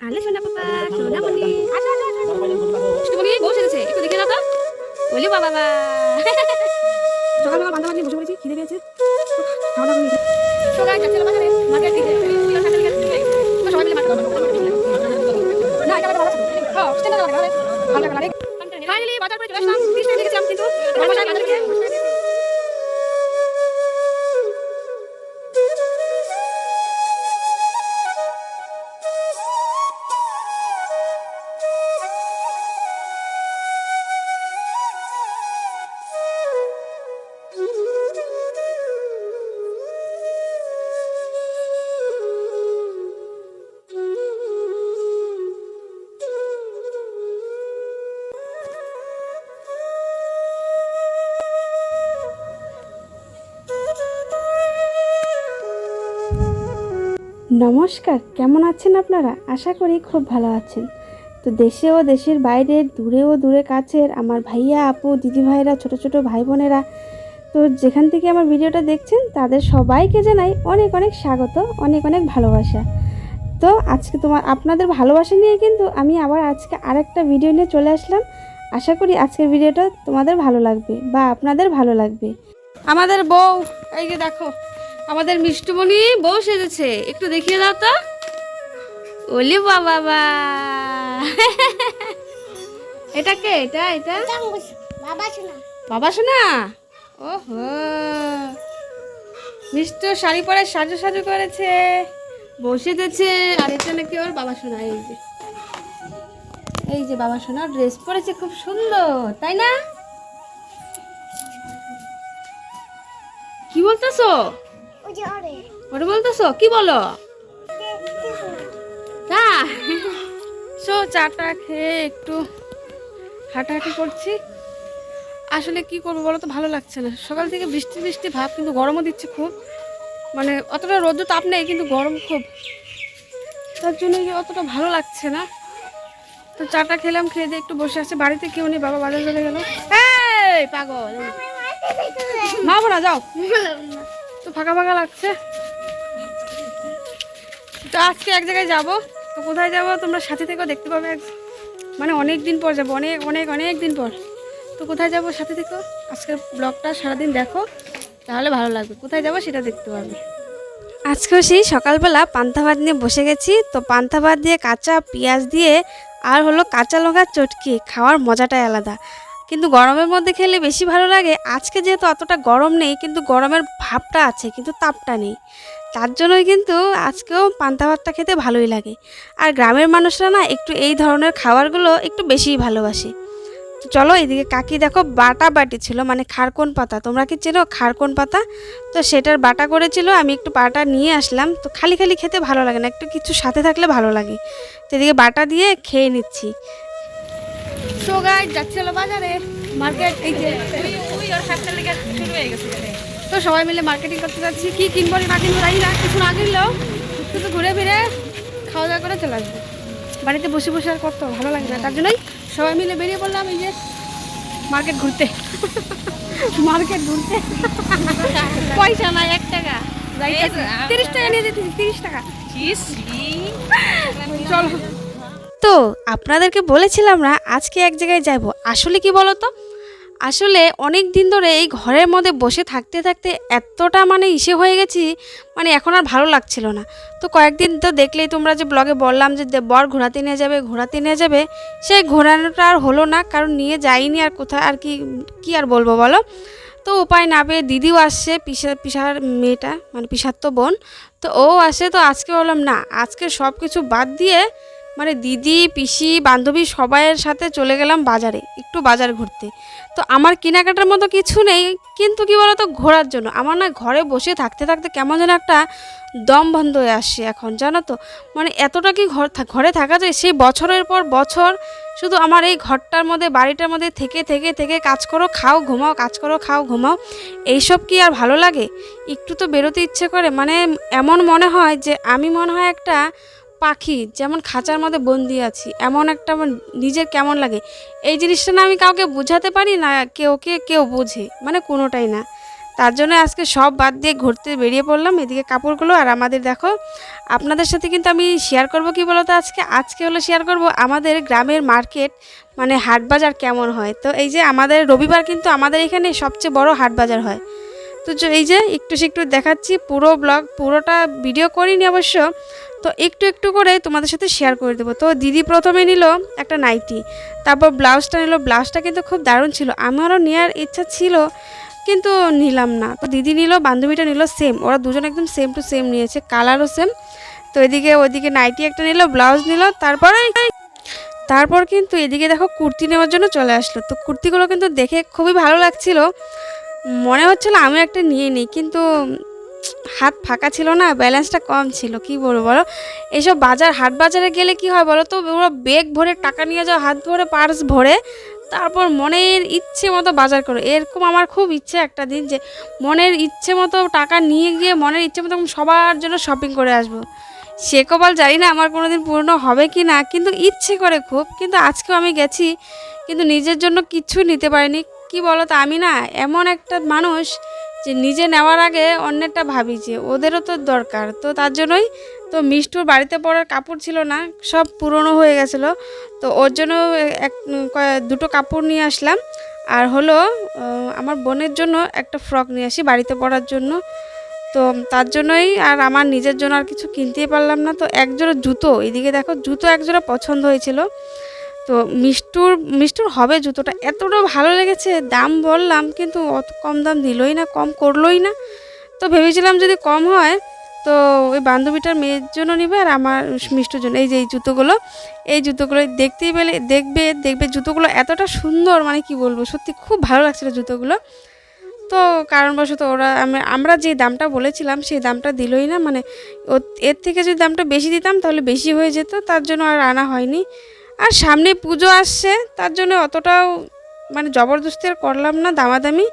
আলে সোনা পাপা সোনা মনি আসো আসো আসো মিষ্টুমণি বউ সেজেছে একটু দেখে দাও তো। বলি বাবা বা সকালবেলা বান্ধা বান্ধি বসে পড়েছি খিদে পেয়েছে। খাওয়া দাওয়া করে সকাল যাচ্ছে বাজারে মার্কেট দিকে সবাই মিলে মার্কেট না এটা ভালো হ্যাঁ স্ট্যান্ডার্ড ভালো নমস্কার, কেমন আছেন আপনারা? আশা করি খুব ভালো আছেন। তো দেশে ও দেশের বাইরে, দূরে ও দূরে কাছের আমার ভাইয়া, আপু, দিদি ভাইরা ছোট ছোট ভাই বোনেরা, তো যেখান থেকে আমার ভিডিওটা দেখছেন, তাদের সবাইকে জানাই অনেক অনেক স্বাগত, অনেক অনেক ভালোবাসা। তো আজকে তোমার, আপনাদের ভালোবাসা নিয়ে কিন্তু আমি আবার আজকে আরেকটা ভিডিও নিয়ে চলে আসলাম। আশা করি আজকের ভিডিওটা তোমাদের ভালো লাগবে বা আপনাদের ভালো লাগবে। আমাদের বউ, এই যে দেখো আমাদের মিষ্টুমণি বউ সেজেছে। একটু দেখিয়ে দাও তো। ওলি বাবা এটা কে? এটা এটা? বাবা শোনা বাবা শোনা ওহো। মিষ্টু শাড়ি পরে সাজু সাজু করেছে। বসে দিয়েছে আর এটা নাকি ওর বাবা শোনা এই যে। এই যে বাবা শোনা ড্রেস পরেছে খুব সুন্দর তাই না? কি বলতেছো? ওটা বলতেছো? কি বলো? সো চাটা খেয়ে একটু হাঁটাহাঁটি করছি। আসলে কি করব বলো তো ভালো লাগছে না। সকাল থেকে বৃষ্টি বৃষ্টি ভাব কিন্তু গরমও দিচ্ছে খুব। মানে অতটা রোদ্র তাপ নেই কিন্তু গরম খুব। তার জন্য অতটা ভালো লাগছে না। তো চাটা খেলাম খেয়ে দিয়ে একটু বসে আছে। বাড়িতে কেউ নেই বাবা বাজার চলে গেল। এই পাগল। মাবো না যাও। তো ফাঁকা ফাঁকা লাগছে। তো আজকে এক জায়গায় যাব। তো কোথায় যাব তোমরা সাথে থেকেও দেখতে পাবে মানে অনেক দিন পর যাব, অনেক অনেক অনেক দিন পর। তো কোথায় যাব সাথে থেকো আজকের ব্লগটা সারাদিন দেখো, তাহলে ভালো লাগবে। কোথায় যাব সেটা দেখতে পাবে। আজকেও সেই সকালবেলা পান্তা ভাত নিয়ে বসে গেছি, তো পান্তা ভাত দিয়ে কাঁচা পেঁয়াজ দিয়ে আর হলো কাঁচা লঙ্কার চটকি, খাওয়ার মজাটাই আলাদা। কিন্তু গরমের মধ্যে খেলে বেশি ভালো লাগে। আজকে যেহেতু অতটা গরম নেই, কিন্তু গরমের ভাবটা আছে, কিন্তু তাপটা নেই। তার জন্যই কিন্তু আজকেও পান্তা ভাতটা খেতে ভালোই লাগে। আর গ্রামের মানুষরা না একটু এই ধরনের খাবারগুলো একটু বেশিই ভালোবাসে। তো চলো এদিকে কাকি দেখো বাটা বাটি ছিল মানে খারকোন পাতা। তোমরা কি চেনো খারকোন পাতা? তো সেটার বাটা করেছিল, আমি একটু বাটা নিয়ে আসলাম। তো খালি খালি খেতে ভালো লাগে না, একটু কিছু সাথে থাকলে ভালো লাগে। তো এদিকে বাটা দিয়ে খেয়ে নিচ্ছি। সো গাই যাচ্ছিল বাজারে। মার্কেট এই যে হয়ে তো সবাই মিলে মার্কেটিং করতে যাচ্ছি। কি কিনবো না কিনবো জানি না কিছু না কিনলেও শুধু ঘুরে ফিরে খাওয়া দাওয়া করে চলে আসব। বাড়িতে বসে বসে আর করতো ভালো লাগে না তার জন্যই সবাই মিলে বেরিয়ে পড়লাম এই যে মার্কেট ঘুরতে। মার্কেট ঘুরতে। পয়সা নাই এক টাকা। তিরিশ টাকা নিয়ে যেতেছি তিরিশ টাকা। চলো। তো আপনাদেরকে বলেছিলাম না, আজকে এক জায়গায় যাব আসলে কি বলো তো আসলে অনেক দিন ধরে এই ঘরের মধ্যে বসে থাকতে থাকতে এতটা মানে ইসে হয়ে গেছি মানে এখন আর ভালো লাগছিল না। তো কয়েকদিন তো দেখলেই তোমরা যে ব্লগে বললাম যে বর ঘোরাতে নিয়ে যাবে, ঘোরাতে নিয়ে যাবে, সেই ঘোরানোটা আর হলো না, কারণ নিয়ে যাইনি আর কোথায় আর কি কি আর বলব বলো? তো উপায় না পেয়ে দিদিও আসছে পিসার পিসার মেয়েটা মানে পিসার তো বোন। তো ও আসে, তো আজকে বললাম না, আজকে সব কিছু বাদ দিয়ে মানে দিদি, পিসি, বান্ধবী সবাইয়ের সাথে চলে গেলাম বাজারে, একটু বাজার ঘুরতে। তো আমার কেনাকাটার মতো কিছু নেই, কিন্তু কি বলতো, ঘোরার জন্য। আমার না ঘরে বসে থাকতে থাকতে কেমন যেন একটা দম বন্ধ হয়ে আসছে এখন, জানো তো? মানে এতটা কি ঘর ঘরে থাকা যায়? সেই বছরের পর বছর শুধু আমার এই ঘরটার মধ্যে, বাড়িটার মধ্যে থেকে থেকে থেকে কাজ করো, খাও, ঘুমাও, কাজ করো, খাও, ঘুমাও, এইসব কি আর ভালো লাগে? একটু তো বেরোতে ইচ্ছে করে। মানে এমন মনে হয় যে, আমি মনে হয় একটা পাখি, যেমন খাঁচার মধ্যে বন্দি আছি, এমন একটা আমার নিজের কেমন লাগে? এই জিনিসটা না আমি কাউকে বোঝাতে পারি না কেউ কে কেউ বোঝে মানে কোনোটাই না। তার জন্য আজকে সব বাদ দিয়ে ঘুরতে বেরিয়ে পড়লাম, এদিকে কাপড়গুলো আর আমাদের দেখো, আপনাদের সাথে কিন্তু আমি শেয়ার করব কি বলতো আজকে? আজকে হলো শেয়ার করব আমাদের গ্রামের মার্কেট মানে হাট বাজার কেমন হয়? তো এই যে আমাদের রবিবার কিন্তু আমাদের এখানে সবচেয়ে বড় হাট বাজার হয়। তো এই যে একটু একটু দেখাচ্ছি পুরো ব্লগ পুরোটা ভিডিও করিনি অবশ্য। তো একটু একটু করে তোমাদের সাথে শেয়ার করে দেবো। তো দিদি প্রথমে নিল একটা নাইটি তারপর ব্লাউজটা নিল। ব্লাউজটা কিন্তু খুব দারুণ ছিল। আমারও নেওয়ার ইচ্ছা ছিল, কিন্তু নিলাম না। তো দিদি নিল, বান্ধবীটা নিল সেম ওরা দুজন একদম সেম টু সেম নিয়েছে কালারও সেম তো এদিকে ওইদিকে নাইটি একটা নিল, ব্লাউজ নিল, তারপরে তারপর কিন্তু এদিকে দেখো কুর্তি নেওয়ার জন্য চলে আসলো। তো কুর্তিগুলো কিন্তু দেখে খুবই ভালো লাগছিল। মনে হচ্ছিল আমি একটা নিয়ে নিই, কিন্তু হাত ফাঁকা ছিল না ব্যালেন্সটা কম ছিল, কি বলব বলো? এইসব বাজার, হাট বাজারে গেলে কি হয় বলো তো? ওরা বেগ ভরে, টাকা নিয়ে যাও হাত ভরে পার্স ভরে, তারপর মনের ইচ্ছে মতো বাজার করো। এরকম আমার খুব ইচ্ছে একটা দিন যে মনের ইচ্ছে মতো টাকা নিয়ে গিয়ে, মনের ইচ্ছে মতো সবার জন্য শপিং করে আসব। সে কপাল জানি না আমার কোনো দিন পূর্ণ হবে কি না, কিন্তু ইচ্ছে করে খুব, কিন্তু আজকেও আমি গেছি, কিন্তু নিজের জন্য কিচ্ছু নিতে পারিনি। কি বলো তো আমি না এমন একটা মানুষ যে নিজে নেওয়ার আগে অন্যেরটা ভাবি যে ওদেরও তো দরকার। তো তার জন্যই তো মিষ্টুর বাড়িতে পড়ার কাপড় ছিল না, সব পুরনো হয়ে গেছিল। তো ওর জন্য এক দুটো কাপড় নিয়ে আসলাম। আর হলো আমার বোনের জন্য একটা ফ্রক নিয়ে আসি বাড়িতে পরার জন্য। তো তার জন্যই আর আমার নিজের জন্য আর কিছু কিনতেই পারলাম না। তো একজোড়া জুতো, এদিকে দেখো, জুতো একজোড়া পছন্দ হয়েছিল। তো মিষ্টুর মিষ্টুর হবে জুতোটা। এতটা ভালো লেগেছে, দাম বললাম, কিন্তু অত কম দাম দিলই না, কম করলোই না। তো ভেবেছিলাম যদি কম হয়, তো ওই বান্ধবীটার মেয়ের জন্য নিবে আর আমার মিষ্টুর জন্য। এই যে এই জুতোগুলো এই জুতোগুলো দেখতেই পেলে, দেখবে দেখবে জুতোগুলো এতটা সুন্দর মানে কি বলব, সত্যি খুব ভালো লাগছিল জুতোগুলো। তো কারণবশত ওরা, আমি- আমরা যে দামটা বলেছিলাম, সেই দামটা দিলই না। মানে এর থেকে যদি দামটা বেশি দিতাম, তাহলে বেশি হয়ে যেত, তার জন্য আর আনা হয়নি। আর সামনে পুজো আসছে, তার জন্য অতটাও মানে জবরদস্তি আর করলাম না, দামাদামি।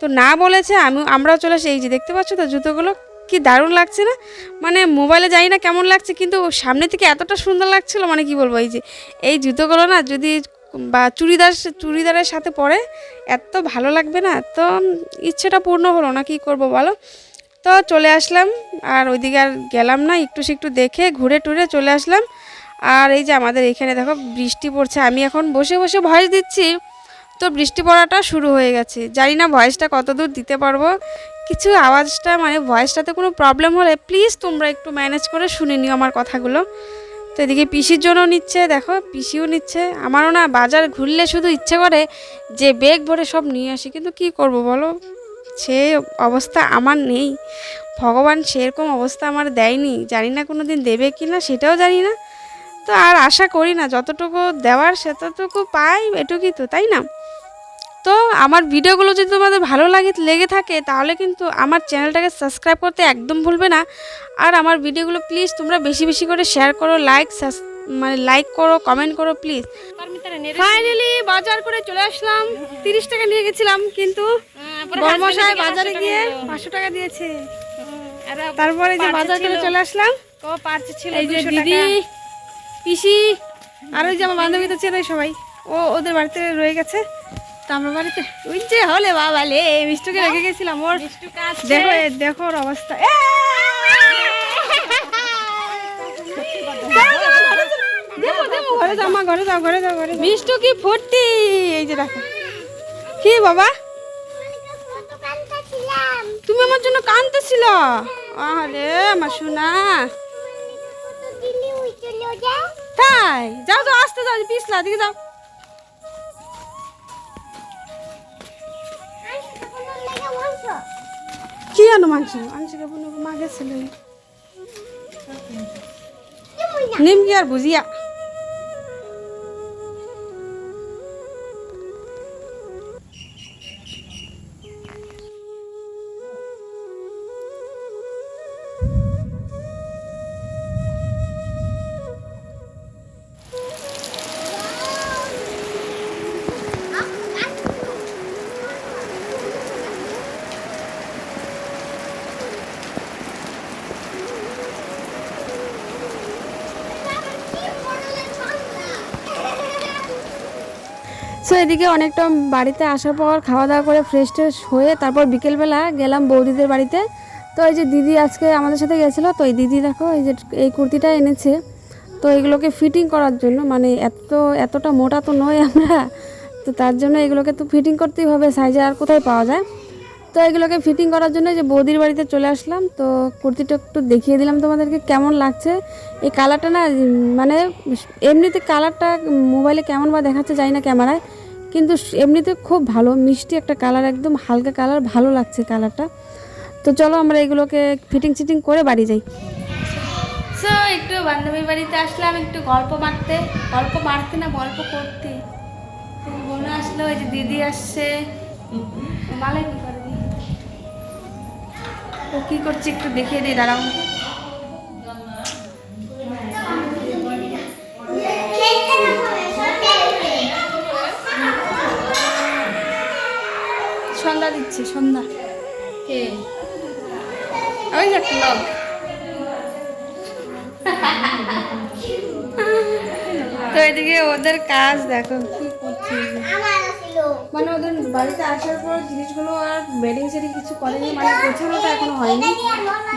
তো না বলেছে, আমি, আমরাও চলে আসি। এই যে দেখতে পাচ্ছ তো জুতোগুলো, কি দারুণ লাগছে না? মানে মোবাইলে জানি না কেমন লাগছে, কিন্তু সামনে থেকে এতটা সুন্দর লাগছিল মানে কি বলব, এই যে, এই জুতোগুলো না যদি বা চুড়িদার, চুড়িদারের সাথে পরে, এত ভালো লাগবে না তো ইচ্ছেটা পূর্ণ হলো না, কি করব বলো? তো চলে আসলাম, আর ওইদিকে আর গেলাম না, একটু সে একটু দেখে, ঘুরে টুরে চলে আসলাম। আর এই যে আমাদের এখানে দেখো বৃষ্টি পড়ছে, আমি এখন বসে বসে ভয়েস দিচ্ছি। তো বৃষ্টি পড়াটা শুরু হয়ে গেছে। জানি না ভয়েসটা কতদূর দিতে পারব। কিছু আওয়াজটা মানে ভয়েসটাতে কোনো প্রবলেম হলে প্লিজ তোমরা একটু ম্যানেজ করে শুনে নিও আমার কথাগুলো। তো এদিকে পিসির জন্য নিচ্ছে, দেখো পিসিও নিচ্ছে। আমারও না বাজার ঘুরলে শুধু ইচ্ছে করে যে বেগ ভরে সব নিয়ে আসি, কিন্তু কি করব বলো? সে অবস্থা আমার নেই। ভগবান সেরকম অবস্থা আমার দেয়নি। জানি না কোনো দিন দেবে কি না সেটাও জানি না। তো আর আশা করি না যতটুকু দেওয়ার সেতটুকু পাই এটুকুই তো তাই না? তো আমার ভিডিওগুলো যদি তোমাদের ভালো লাগে লেগে থাকে তাহলে কিন্তু আমার চ্যানেলটাকে সাবস্ক্রাইব করতে একদম ভুলবে না। আর আমার ভিডিওগুলো প্লিজ তোমরা বেশি বেশি করে শেয়ার করো লাইক মানে লাইক করো কমেন্ট করো প্লিজ। ফাইনালি বাজার করে চলে আসলাম। তিরিশ টাকা নিয়ে গেছিলাম কিন্তু বর্মশাই বাজারে গিয়ে পাঁচশো টাকা দিয়েছে। তারপরে যে বাজার করে চলে আসলাম এই যে দিদি পিসি আর ওই যে আমার বান্ধবী তো চেনে সবাই। ও ওদের বাড়িতে রয়ে গেছে। তো আমরা বাড়িতে ওই যে হলে বাবা লে মিষ্টুকে রেখে গেছিলাম। ওর দেখো দেখো ওর অবস্থা। ঘরে যাও মা ঘরে যাও ঘরে যাও ঘরে। মিষ্টু কি এই যে দেখো। কি বাবা? তুমি আমার জন্য কাঁদতেছিল? আরে আমার যা তাই যাও যাও আসতে যাও পিছলা দিকে যাও। কি আনো মাংস? আনছি কেবল মা গেছিল নিমকি আর ভুজিয়া। সো এদিকে অনেকটা বাড়িতে আসার পর খাওয়া দাওয়া করে ফ্রেশ ট্রেশ হয়ে তারপর বিকেলবেলা গেলাম বৌদিদের বাড়িতে। তো এই যে দিদি আজকে আমাদের সাথে গেছিল, তো এই দিদি দেখো এই যে এই কুর্তিটা এনেছে। তো এগুলোকে ফিটিং করার জন্য মানে এত, এতটা মোটা তো নয় আমরা, তো তার জন্য এগুলোকে তো ফিটিং করতেই হবে সাইজে আর কোথায় পাওয়া যায়? তো এগুলোকে ফিটিং করার জন্য যে বৌদির বাড়িতে চলে আসলাম, তো কুর্তিটা একটু দেখিয়ে দিলাম তোমাদেরকে কেমন লাগছে। এই কালারটা না মানে এমনিতে কালারটা মোবাইলে কেমন বা দেখাচ্ছে জানি না ক্যামেরায় কিন্তু এমনিতে খুব ভালো, মিষ্টি একটা কালার একদম হালকা কালার ভালো লাগছে কালারটা তো চলো আমরা এগুলোকে ফিটিং চিটিং করে বাড়ি যাই। সো একটু বান্ধবীর বাড়িতে আসলাম, একটু গল্প মারতে। গল্প মারতে না, গল্প করতে। বোন আসলো, ওই যে দিদি আসছে। মালাই কি করে দিই? ও কি করছে একটু দেখিয়ে দিই, দাঁড়াও। দিচ্ছে সন্ধ্যা। কে? ওই একটা তো এদিকে ওদের কাজ, দেখো কি করছে মানে ওদের বাড়িতে আসার পর জিনিসগুলো আর বেডিং সেডিং কিছু করেনি মানে গোছানোটা এখনও হয়নি।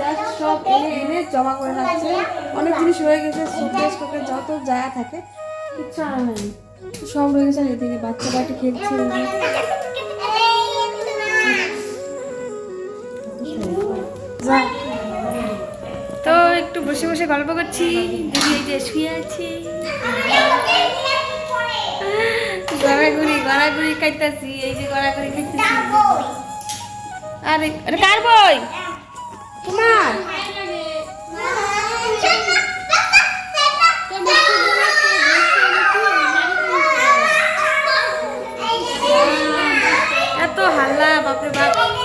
জাস্ট সব এনে এনে জমা করে রাখছে। অনেক জিনিস রয়ে গেছে শোকেস টোকেস যত যা থাকে। কিচ্ছু আনা হয়নি। সব রয়ে গেছে এদিকে বাচ্চা বাটি খেলছে। বসে বসে গল্প করছি। দিদি এই যে শুয়ে আছি। গড়াগুড়ি গড়াগুড়ি খাইতেছি এই যে গড়াগুড়ি খাইতেছি আরে কার বই? তোমার? এত হাল্লা, বাপরে বাপ।